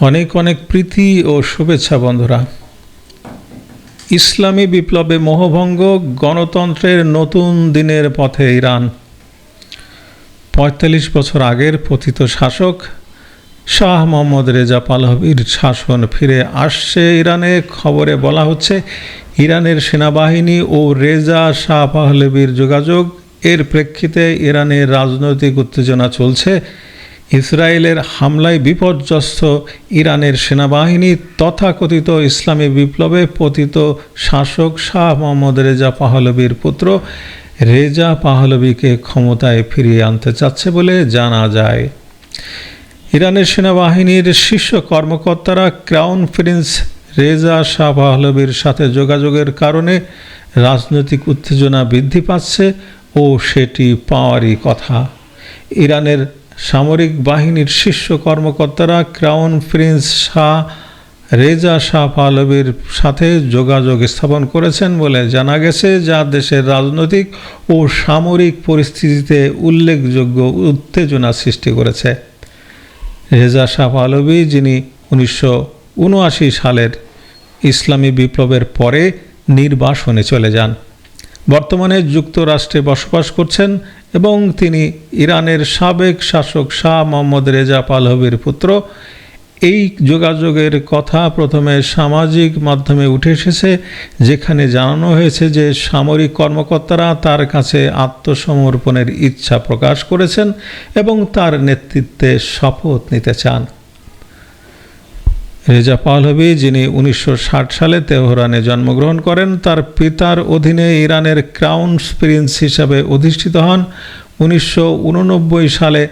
অনেক অনেক প্রীতি ও শুভেচ্ছা বন্ধুরা। ইসলামী বিপ্লবে মোহভঙ্গ গণতন্ত্রের নতুন দিনের পথে ইরান। পঁয়তাল্লিশ বছর আগের পথিত শাসক শাহ মোহাম্মদ রেজা পালহবির শাসন ফিরে আসছে ইরানে। খবরে বলা হচ্ছে, ইরানের সেনাবাহিনী ও রেজা শাহ পাহলবির যোগাযোগ। এর প্রেক্ষিতে ইরানের রাজনৈতিক উত্তেজনা চলছে। ইসরায়েলের হামলায় বিপর্যস্ত ইরানের সেনাবাহিনী তথাকথিত ইসলামী বিপ্লবে পতিত শাসক শাহ মোহাম্মদ রেজা পাহলবির পুত্র রেজা পাহলবিকে ক্ষমতায় ফিরিয়ে আনতে চাচ্ছে বলে জানা যায়। ইরানের সেনাবাহিনীর শীর্ষ কর্মকর্তারা ক্রাউন প্রিন্স রেজা শাহ পাহলবির সাথে যোগাযোগের কারণে রাজনৈতিক উত্তেজনা বৃদ্ধি পাচ্ছে ও সেটি পাওয়ারই কথা। ইরানের সামরিক বাহিনীর শীর্ষ কর্মকর্তারা crown prince Shah, Reza Shah পাহলবির সাথে যোগাযোগ স্থাপন করেছেন বলে জানা গেছে, যা দেশের রাজনৈতিক ও সামরিক পরিস্থিতিতে উল্লেখযোগ্য উত্তেজনা সৃষ্টি করেছে। রেজা শাহ পাহলবি যিনি উনিশশো উনআশি সালের ইসলামী বিপ্লবের পরে নির্বাসনে চলে যান। বর্তমানে যুক্তরাষ্ট্রে বসবাস করছেন এবং তিনি ইরানের সাবেক শাসক শাহ মোহাম্মদ রেজা পালহবির পুত্র। এই যোগাযোগের কথা প্রথমে সামাজিক মাধ্যমে উঠে এসেছে, যেখানে জানানো হয়েছে যে সামরিক কর্মকর্তারা তার কাছে আত্মসমর্পণের ইচ্ছা প্রকাশ করেছেন এবং তার নেতৃত্বে শপথ নিতে চান। রেজা পাহলভি যিনি উনিশশো ষাট সালে তেহরানে জন্মগ্রহণ করেন, তার পিতার অধীনে ইরানের ক্রাউন প্রিন্স হিসাবে অধিষ্ঠিত হন। উনিশশো উননব্বই সালে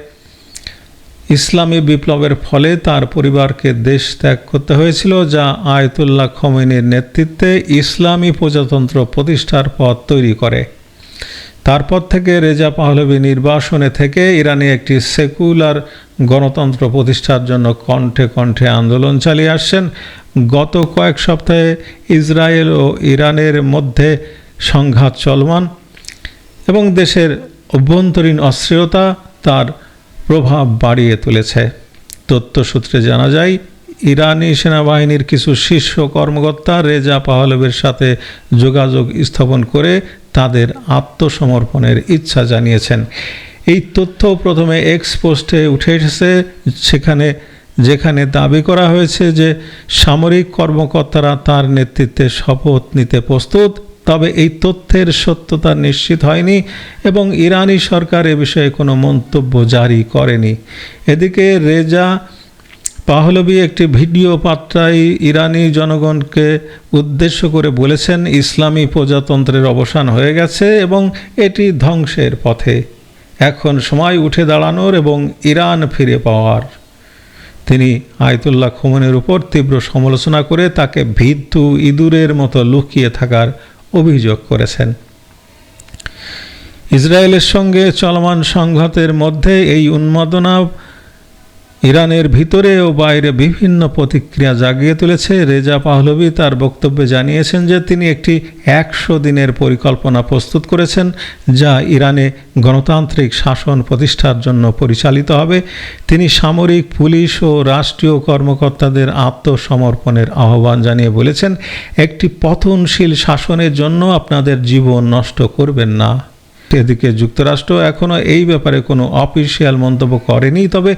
ইসলামী বিপ্লবের ফলে তার পরিবারকে দেশ ত্যাগ করতে হয়েছিল, যা আয়তুল্লাহ খমেনির নেতৃত্বে ইসলামী প্রজাতন্ত্র প্রতিষ্ঠার পথ তৈরি করে। তারপর থেকে রেজা পাহলবি নির্বাসনে থেকে ইরানে একটি সেকুলার গণতন্ত্র প্রতিষ্ঠার জন্য কণ্ঠে কণ্ঠে আন্দোলন চালিয়ে আসছেন। গত কয়েক সপ্তাহে ইসরায়েল ও ইরানের মধ্যে সংঘাত চলমান এবং দেশের অভ্যন্তরীণ অস্থিরতা তার প্রভাব বাড়িয়ে তুলেছে। তথ্যসূত্রে জানা যায় ইরানি সেনাবাহিনীর কিছু শীর্ষ কর্মকর্তা রেজা পাহলবের সাথে যোগাযোগ স্থাপন করে তাদের আত্মসমর্পণের ইচ্ছা জানিয়েছেন। এই তথ্য প্রথমে এক্স পোস্টে উঠে এসেছে, সেখানে, যেখানে দাবি করা হয়েছে যে সামরিক কর্মকর্তারা তার নেতৃত্বে শপথ নিতে প্রস্তুত, তবে এই তথ্যের সত্যতা নিশ্চিত হয়নি এবং ইরানি সরকার এ বিষয়ে কোনো মন্তব্য জারি করেনি। এদিকে রেজা পাহলবি একটি ভিডিও পাত্রায় ইরানি জনগণকে উদ্দেশ্য করে বলেছেন, ইসলামী প্রজাতন্ত্রের অবসান হয়ে গেছে এবং এটি ধ্বংসের পথে। এখন সময় উঠে দাঁড়ানোর এবং ইরান ফিরে পাওয়ার। তিনি আয়তুল্লাহ খুমনের উপর তীব্র সমালোচনা করে তাকে ভিত্তু ইঁদুরের মতো লুকিয়ে থাকার অভিযোগ করেছেন। ইসরায়েলের সঙ্গে চলমান সংঘাতের মধ্যে এই উন্মাদনা ইরানের ভিতরে ও বাইরে বিভিন্ন প্রতিক্রিয়া জাগিয়ে তুলেছে। রেজা পাহলবি তার বক্তব্যে জানিয়েছেন যে, তিনি একটি একশো দিনের পরিকল্পনা প্রস্তুত করেছেন, যা ইরানে গণতান্ত্রিক শাসন প্রতিষ্ঠার জন্য পরিচালিত হবে। তিনি সামরিক, পুলিশ ও রাষ্ট্রীয় কর্মকর্তাদের আত্মসমর্পণের আহ্বান জানিয়ে বলেছেন, একটি পতনশীল শাসনের জন্য আপনাদের জীবন নষ্ট করবেন না। এদিকে যুক্তরাষ্ট্র এখনও এই ব্যাপারে কোনো অফিসিয়াল মন্তব্য করেনি, তবে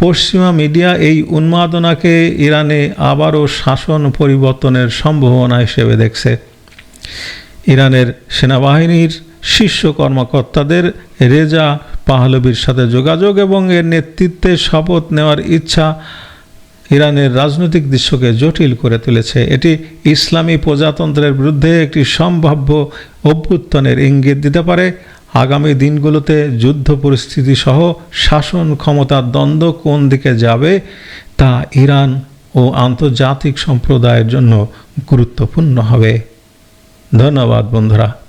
পশ্চিমা মিডিয়া এই উন্মাদনাকে ইরানে আবারও শাসন পরিবর্তনের সম্ভাবনা হিসেবে দেখছে। ইরানের সেনাবাহিনীর শীর্ষ কর্মকর্তাদের রেজা পাহলবির সাথে যোগাযোগ এবং এর নেতৃত্বে শপথ নেওয়ার ইচ্ছা ইরানের রাজনৈতিক দৃশ্যকে জটিল করে তুলেছে। এটি ইসলামী প্রজাতন্ত্রের বিরুদ্ধে একটি সম্ভাব্য অভ্যুত্থানের ইঙ্গিত দিতে পারে। আগামী দিনগুলোতে যুদ্ধ পরিস্থিতি সহ শাসন ক্ষমতার দ্বন্দ্ব কোন দিকে যাবে, তা ইরান ও আন্তর্জাতিক সম্প্রদায়ের জন্য গুরুত্বপূর্ণ হবে। ধন্যবাদ বন্ধুরা।